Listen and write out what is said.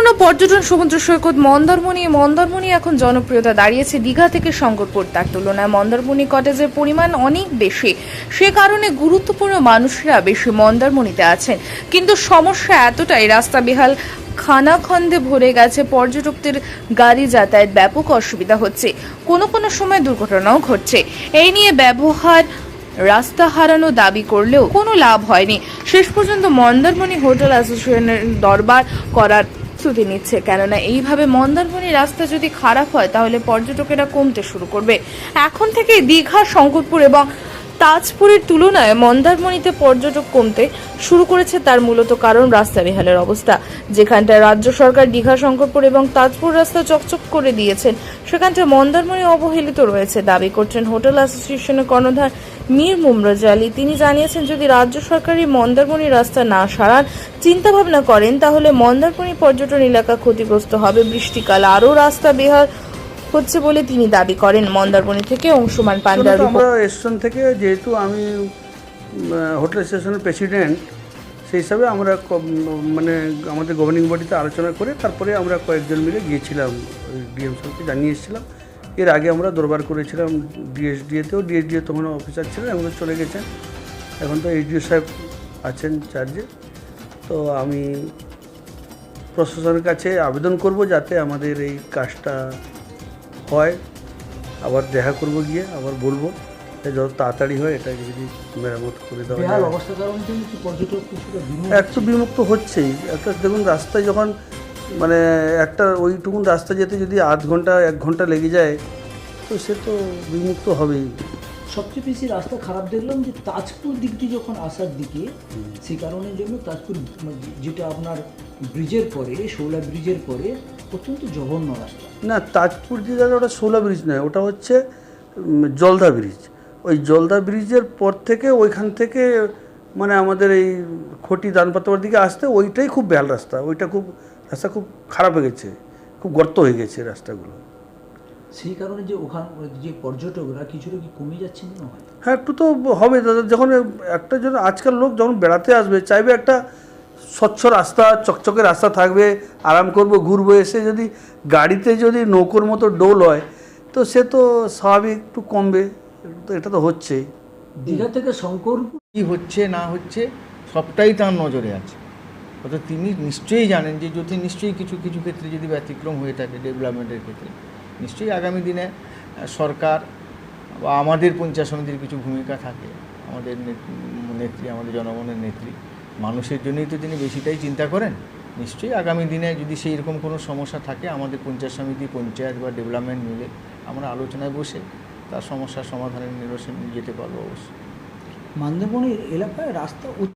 গুরুত্বপূর্ণ পর্যটন সমুদ্র সৈকত মন্দারমণি। মন্দারমণি এখন জনপ্রিয়তা দাঁড়িয়েছে দীঘা থেকে শঙ্করপুর তার তুলনায়। মন্দারমণি কটেজের পরিমাণ অনেক বেশি। সে কারণে গুরুত্বপূর্ণ মানুষরা বেশি মন্দারমণিতে আছেন। কিন্তু সমস্যা এতটাই, রাস্তা বেহাল, খানাখন্দে ভরে গেছে, পর্যটকদের গাড়ি যাতায়াত ব্যাপক অসুবিধা হচ্ছে। কোনো কোনো সময় দুর্ঘটনাও ঘটছে। এই নিয়ে ব্যবহার, রাস্তা হারানো দাবি করলেও কোনো লাভ হয়নি। শেষ পর্যন্ত মন্দারমণি হোটেল অ্যাসোসিয়েশনের দরবার করার প্রস্তুতি নিচ্ছে। কেননা এইভাবে মন্দারমণি রাস্তা যদি খারাপ হয়, তাহলে পর্যটকেরা কমতে শুরু করবে। এখন থেকে দীঘা, শঙ্করপুর এবং তাজপুরের তুলনায় মন্দারমণিতে পর্যটক কমতে শুরু করেছে তার মূলত কারণ রাস্তা বেহালের অবস্থা। যেখানটায় রাজ্য সরকার দীঘা, শঙ্করপুর এবং তাজপুর রাস্তা চকচক করে দিয়েছেন, সেখানটায় মন্দারমণি অবহেলিত রয়েছে দাবি করছেন হোটেল অ্যাসোসিয়েশনের কর্ণধার মীর মুমরাজ আলী। তিনি জানিয়েছেন, যদি রাজ্য সরকারি মন্দারমণি রাস্তা না সারান চিন্তা ভাবনা করেন, তাহলে মন্দারমণি পর্যটন এলাকা ক্ষতিগ্রস্ত হবে। বৃষ্টিকাল আরও রাস্তা বেহাল হচ্ছে বলে তিনি দাবি করেন। মন্দারমণি থেকে অংশুমান পান্ডার। আমরা স্টেশন থেকে যেহেতু আমি হোটেল স্টেশনের প্রেসিডেন্ট সেই হিসাবে আমরা মানে আমাদের গভর্নিং বডিতে আলোচনা করে তারপরে আমরা কয়েকজন মিলে গিয়েছিলাম ডিএম সাহেবকে জানিয়ে এসেছিলাম। এর আগে আমরা দরবার করেছিলাম ডিএসডিএতেও ডিএসডিএ তখন অফিসার ছিলেন আমরা চলে গেছেন। এখন তো এইচডিও সাহেব আছেন চার্জে তো আমি প্রশাসনের কাছে আবেদন করব যাতে আমাদের এই কাজটা হয় আবার দেখা করব গিয়ে আবার বলব। যত তাড়াতাড়ি হয় এটাকে যদি মেরামত করে দেওয়া যায়। এক একটু বিমুক্ত হচ্ছেই। একটা দেখুন রাস্তায় যখন মানে একটা ওইটুকুন রাস্তা যেতে যদি আধ ঘণ্টা এক ঘণ্টা লেগে যায় তো সে তো বিমুক্ত হবেই। সবচেয়ে বেশি রাস্তা খারাপ দেখলাম যে তাজপুর দিক দিয়ে যখন আসার দিকে সে কারণের জন্য তাজপুর মানে যেটা আপনার ব্রিজের পরে শৌলা ব্রিজের পরে অত্যন্ত জঘন্য রাস্তা। না তাজপুর জায়গা ওটা সোলা ব্রিজ নয় ওটা হচ্ছে জলদা ব্রিজ। ওই জলদা ব্রিজের পর থেকে ওইখান থেকে মানে আমাদের এই খটি দানপাতার দিকে আসতে ওইটাই খুব বেহাল রাস্তা। ওইটা খুব রাস্তা খুব খারাপ হয়ে গেছে খুব গর্ত হয়ে গেছে রাস্তাগুলো। সেই কারণে যে ওখান যে পর্যটকরা কিছুটা কি কমে যাচ্ছে মনে হয়? হ্যাঁ একটু তো হবে। দাদা যখন একটা জন আজকাল লোক যখন বেড়াতে আসবে চাইবে একটা স্বচ্ছ রাস্তা চকচকে রাস্তা থাকবে আরাম করব ঘুরবো এসে যদি গাড়িতে যদি নৌকোর মতো ডোল হয় তো সে তো স্বাভাবিক একটু কমবে। তো এটা তো হচ্ছেই দীঘা থেকে শঙ্কর কী হচ্ছে না হচ্ছে সবটাই তার নজরে আছে। অর্থাৎ তিনি নিশ্চয়ই জানেন যে যদি নিশ্চয়ই কিছু কিছু ক্ষেত্রে যদি ব্যতিক্রম হয়ে থাকে ডেভেলপমেন্টের ক্ষেত্রে। নিশ্চয়ই আগামী দিনে সরকার বা আমাদের পঞ্চায়েত সমিতির কিছু ভূমিকা থাকে। আমাদের নেত- নেত্রী, আমাদের জনগণের নেত্রী। মানুষের জন্যই তো তিনি বেশিটাই চিন্তা করেন। নিশ্চয়ই আগামী দিনে যদি সেই রকম কোনো সমস্যা থাকে, আমাদের পঞ্চায়েত সমিতি, পঞ্চায়েত বা ডেভেলপমেন্ট মিলে আমরা আলোচনায় বসে তার সমস্যার সমাধানের নিরসন যেতে পারব অবশ্যই। মান্দারমণির এলাকায় রাস্তা